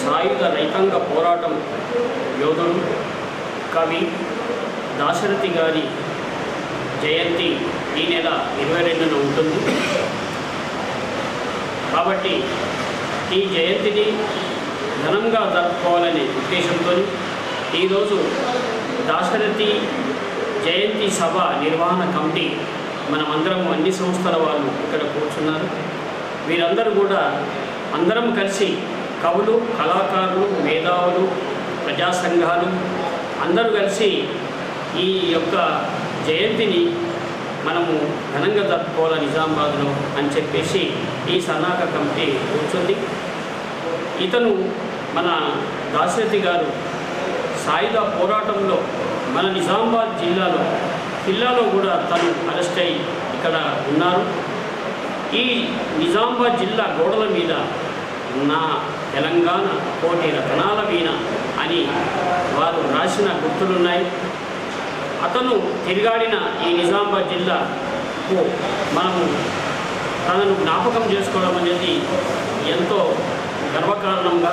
సాయుధ రైతాంగ పోరాటం యోధుడు కవి దాశరథి గారి జయంతి ఈ నెల ఇరవై రెండున ఉంటుంది. కాబట్టి ఈ జయంతిని ఘనంగా జరుపుకోవాలనే ఉద్దేశంతో ఈరోజు దాశరథి జయంతి సభ నిర్వహణ కమిటీ మనమందరం అన్ని సంస్థల వాళ్ళు ఇక్కడ కూర్చున్నారు. వీరందరూ కూడా అందరం కలిసి కవులు కళాకారులు మేధావులు ప్రజా సంఘాలు అందరూ కలిసి ఈ యొక్క జయంతిని మనము ఘనంగా జరుపుకోవాలి నిజామాబాద్లో అని చెప్పేసి ఈ సన్నాహక కమిటీ కూర్చుంది. ఇతను మన దాశరథి గారు సాయుధ పోరాటంలో మన నిజామాబాద్ జిల్లాలో జిల్లాలో కూడా తను అరెస్ట్ అయి ఇక్కడ ఉన్నారు. ఈ నిజామాబాద్ జిల్లా గోడల మీద నా తెలంగాణ కోటి రతనాల వీణ అని వారు రాసిన గుర్తులున్నాయి. అతను తిరిగాడిన ఈ నిజామాబాద్ జిల్లాకు మనము తనను జ్ఞాపకం చేసుకోవడం అనేది ఎంతో గర్వకారణంగా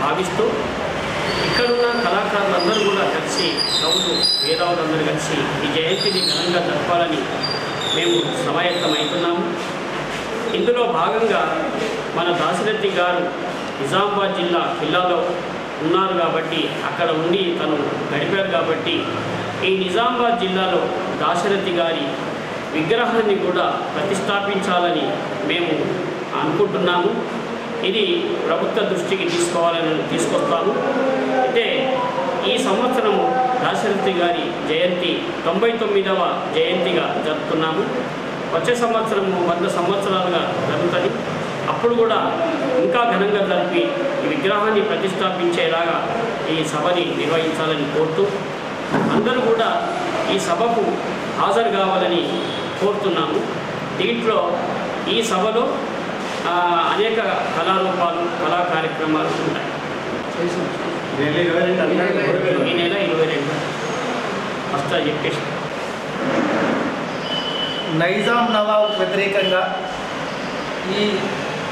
భావిస్తూ ఇక్కడున్న కళాకారులందరూ కూడా కలిసి కవులు వేదావులందరూ కలిసి ఈ జయంతిని ఘనంగా జరపాలని మేము సమాయత్తమవుతున్నాము ఇందులో భాగంగా మన దాశరథి గారు నిజామాబాద్ జిల్లా జిల్లాలో ఉన్నారు కాబట్టి అక్కడ ఉండి తను గడిపారు కాబట్టి ఈ నిజామాబాద్ జిల్లాలో దాశరథి గారి విగ్రహాన్ని కూడా ప్రతిష్టాపించాలని మేము అనుకుంటున్నాము. ఇది ప్రభుత్వ దృష్టికి తీసుకోవాలని తీసుకొస్తాము. అయితే ఈ సంవత్సరము దాశరథి గారి జయంతి తొంభై తొమ్మిదవ జయంతిగా జరుపుతున్నాము. వచ్చే సంవత్సరము వంద సంవత్సరాలుగా జరుగుతుంది. అప్పుడు కూడా ఇంకా ఘనంగా జరిపి ఈ విగ్రహాన్ని ప్రతిష్టాపించేలాగా ఈ సభని నిర్వహించాలని కోరుతూ అందరూ కూడా ఈ సభకు హాజరు కావాలని కోరుతున్నాము. దీంట్లో ఈ సభలో అనేక కళారూపాలు కళా కార్యక్రమాలు ఉంటాయి. ఈ నెల ఇరవై రెండు. ఫస్ట్ చెప్పేసి. నైజాం నవాబ్ వ్యతిరేకంగా ఈ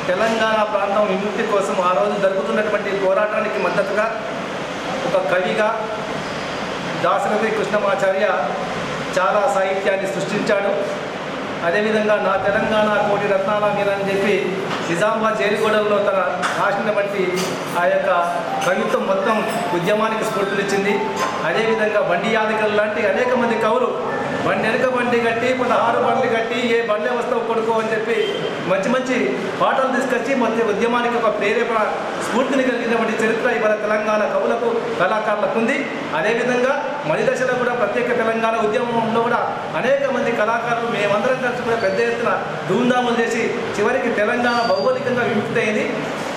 తెలంగాణ ప్రాంతం విముక్తి కోసం ఆ రోజు జరుగుతున్నటువంటి పోరాటానికి మద్దతుగా ఒక కవిగా దాశరథి కృష్ణమాచార్య చాలా సాహిత్యాన్ని సృష్టించాడు. అదేవిధంగా నా తెలంగాణ కోటి రత్నాల మీద అని చెప్పి నిజామాబాద్ జైలుగూడెంలో తన రాసినటువంటి ఆ యొక్క కవిత్వం మొత్తం ఉద్యమానికి స్ఫూర్తినిచ్చింది. అదేవిధంగా బండి యాదగిరి లాంటి అనేక మంది బండి వెనుక బండి కట్టి పదహారు బండ్లు కట్టి ఏ బండి వస్తావు కొడుకో అని చెప్పి మంచి మంచి పాటలు తీసుకొచ్చి మధ్య ఉద్యమానికి ఒక ప్రేరేపణ స్ఫూర్తిని కలిగినటువంటి చరిత్ర ఇవాళ తెలంగాణ కవులకు కళాకారులకు ఉంది. అదేవిధంగా మణిదశలో కూడా ప్రత్యేక తెలంగాణ ఉద్యమంలో కూడా అనేక మంది కళాకారులు మేమందరం కలిసి కూడా పెద్ద ఎత్తున ధూమ్ధాములు చేసి చివరికి తెలంగాణ భౌగోళికంగా విముక్తయింది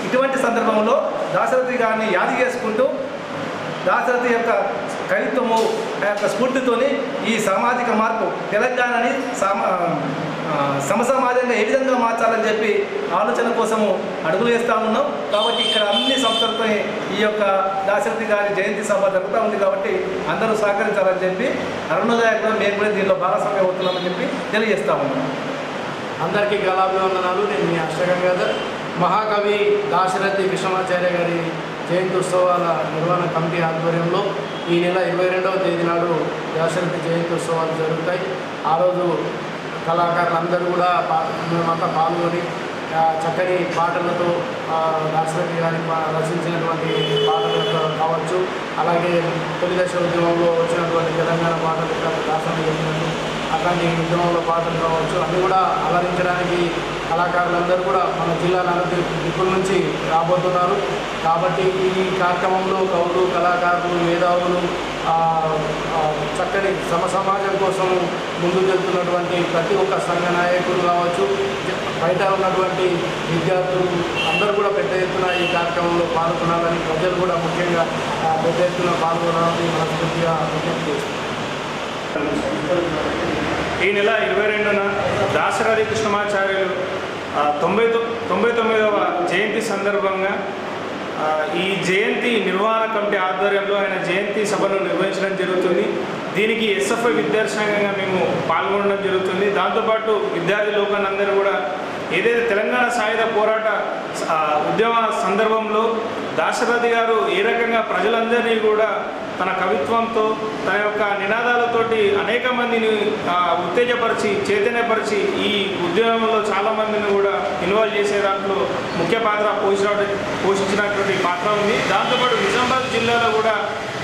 ఇటువంటి సందర్భంలో దాశరథి గారిని యాది చేసుకుంటూ దాశరథి యొక్క కవిత్వము యొక్క స్ఫూర్తితోని ఈ సామాజిక మార్పు తెలంగాణని సమసమాజంగా ఏ విధంగా మార్చాలని చెప్పి ఆలోచన కోసము అడుగులు వేస్తూ ఉన్నాం. కాబట్టి ఇక్కడ అన్ని సంస్థలతో ఈ యొక్క దాశరథి గారి జయంతి సభ జరుగుతూ ఉంది కాబట్టి అందరూ సహకరించాలని చెప్పి అరుణోదయ కూడా మేము కూడా దీనిలో భాగస్వామ్యం అవుతున్నామని చెప్పి తెలియజేస్తా ఉన్నాం. అందరికీ గలాభివందనాలు. నేను మీ అష్టగంగాధర్ మహాకవి దాశరథి విశ్వమాచార్య గారి జయంతి ఉత్సవాల నిర్వహణ కమిటీ ఆధ్వర్యంలో ఈ నెల ఇరవై రెండవ తేదీ నాడు దాశరథి జయంతి ఉత్సవాలు జరుగుతాయి. ఆ రోజు కళాకారులందరూ కూడా మేమంతా పాల్గొని చక్కని పాటలతో ఆ, దాశరథి గారి రచించినటువంటి పాటలతో కావచ్చు. అలాగే తొలి దశ ఉద్యమంలో వచ్చినటువంటి తెలంగాణ పాటలు దాసరి చెప్పినట్టు అట్లాంటి ఉద్యమంలో పాటలు కావచ్చు అన్నీ కూడా అలరించడానికి కళాకారులందరూ కూడా మన జిల్లా నలభై దిక్కుల నుంచి రాబోతున్నారు. కాబట్టి ఈ కార్యక్రమంలో కవులు కళాకారులు మేధావులు చక్కని సమ సమాజం కోసం ముందుకు వెళ్తున్నటువంటి ప్రతి ఒక్క సంఘ నాయకులు కావచ్చు బయట ఉన్నటువంటి విద్యార్థులు అందరూ కూడా పెద్ద ఎత్తున ఈ కార్యక్రమంలో పాల్గొనాలని ప్రజలు కూడా ముఖ్యంగా పెద్ద ఎత్తున పాల్గొనాలని మనస్ఫూర్తిగా విజ్ఞప్తి చేస్తున్నాను ఈ నెల ఇరవై రెండున దాశరథి కృష్ణమాచార్యులు తొంభై తొంభై తొమ్మిదవ జయంతి సందర్భంగా ఈ జయంతి నిర్వహణ కమిటీ ఆధ్వర్యంలో ఆయన జయంతి సభను నిర్వహించడం జరుగుతుంది. దీనికి ఎస్ఎఫ్ఐ విద్యాసంఘంగా మేము పాల్గొనడం జరుగుతుంది. దాంతోపాటు విద్యార్థి లోకాలందరూ కూడా ఏదైతే తెలంగాణ సాయుధ పోరాట ఉద్యమ సందర్భంలో దాశరథి గారు ఏ రకంగా ప్రజలందరినీ కూడా తన కవిత్వంతో తన యొక్క నినాదాలతోటి అనేక మందిని ఉత్తేజపరిచి చైతన్యపరిచి ఈ ఉద్యమంలో చాలా మందిని కూడా ఇన్వాల్వ్ చేసే దాంట్లో ముఖ్య పాత్ర పోషించిన పోషించినటువంటి పాత్ర ఉంది. దాంతోపాటు నిజామాబాద్ జిల్లాలో కూడా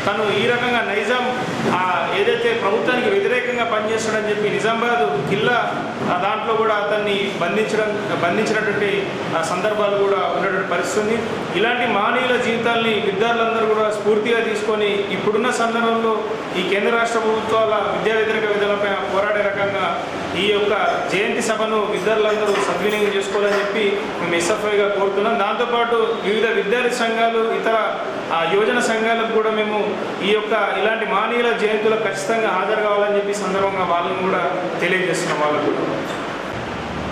తను ఈ రకంగా నైజాం ఆ, ఏదైతే ప్రభుత్వానికి వ్యతిరేకంగా పనిచేస్తాడని చెప్పి నిజామాబాద్ కిల్లా దాంట్లో కూడా అతన్ని బంధించడం బంధించినటువంటి ఆ, సందర్భాలు కూడా ఉన్నటువంటి పరిస్థితి ఇలాంటి మానవుల జీవితాల్ని విద్యార్థులందరూ కూడా స్ఫూర్తిగా తీసుకొని ఇప్పుడున్న సందర్భంలో ఈ కేంద్ర రాష్ట్ర ప్రభుత్వాల విద్యా వ్యతిరేక విధాలపై పోరాడే రకంగా ఈ యొక్క జయంతి సభను విద్యార్థులందరూ సద్వినియోగం చేసుకోవాలని చెప్పి మేము ఎస్ఎఫ్ఐగా కోరుతున్నాం. దాంతోపాటు వివిధ విద్యార్థి సంఘాలు ఇతర యోజన యువజన సంఘాలకు కూడా మేము ఈ యొక్క ఇలాంటి మానీయుల జయంతులకు ఖచ్చితంగా హాజరు కావాలని చెప్పి సందర్భంగా వాళ్ళని కూడా తెలియజేస్తున్నాం వాళ్ళకు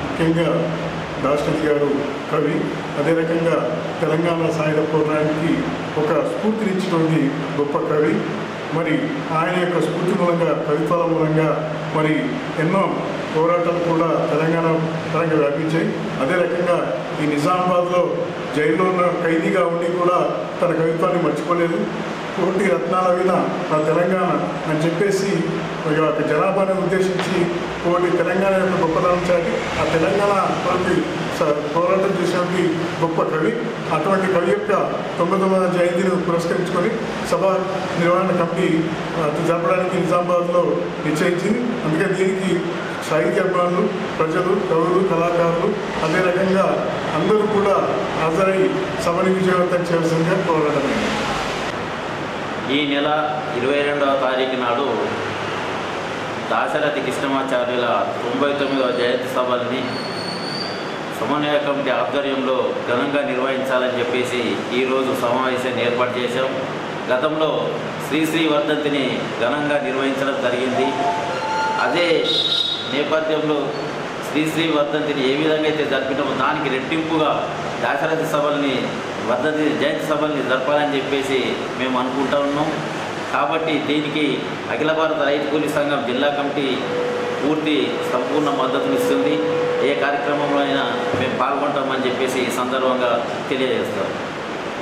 ముఖ్యంగా రాష్ట్రపతి గారు కవి అదే రకంగా తెలంగాణ సాయుధ పోరాటానికి ఒక స్ఫూర్తినిచ్చినటువంటి గొప్ప కవి. మరి ఆయన యొక్క స్ఫూర్తి మూలంగా కవిత్వాల మూలంగా మరి ఎన్నో పోరాటాలు కూడా తెలంగాణ పరంగా వ్యాపించాయి. అదే రకంగా ఈ నిజామాబాద్లో జైల్లో ఉన్న ఖైదీగా ఉండి కూడా తన కవిత్వాన్ని మర్చిపోలేదు. కోటి రత్నాల విన నా తెలంగాణ అని చెప్పేసి ఒక జనాభాని ఉద్దేశించి కోటి తెలంగాణ యొక్క గొప్పతనం చాటి ఆ తెలంగాణ కొరకు స- పోరాటం చేసినటువంటి గొప్ప కవి. అటువంటి కవి యొక్క తొమ్మిది తొమ్మిది జయంతిని పురస్కరించుకొని సభ నిర్వహణ కమిటీ జరపడానికి నిజామాబాద్లో నిశ్చయించింది. అందుకే దీనికి సాహిత్య అభిమానులు ప్రజలు కవులు కళాకారులు అదే రకంగా అందరూ కూడా హాజరై సభని విజయవంతం చేయాల్సిందిగా కోరడం. ఈ నెల ఇరవై రెండవ తారీఖు నాడు దాశరథి కృష్ణమాచార్యుల తొంభై తొమ్మిదవ జయంతి సభల్ని సమన్వయ కమిటీ ఆధ్వర్యంలో ఘనంగా నిర్వహించాలని చెప్పేసి ఈరోజు సమావేశాన్ని ఏర్పాటు చేశాం. గతంలో శ్రీశ్రీ వర్ధంతిని ఘనంగా నిర్వహించడం జరిగింది. అదే నేపథ్యంలో శ్రీశ్రీ వర్ధంతిని ఏ విధంగా అయితే జరిపినామో దానికి రెట్టింపుగా దాశరథ సభల్ని వర్ధంతి జయంతి సభల్ని జరపాలని చెప్పేసి మేము అనుకుంటా ఉన్నాం. కాబట్టి దీనికి అఖిల భారత రైతు కూలీ సంఘం జిల్లా కమిటీ పూర్తి సంపూర్ణ మద్దతునిస్తుంది ఏ కార్యక్రమంలో అయినా మేము పాల్గొంటామని చెప్పేసి ఈ సందర్భంగా తెలియజేస్తాం.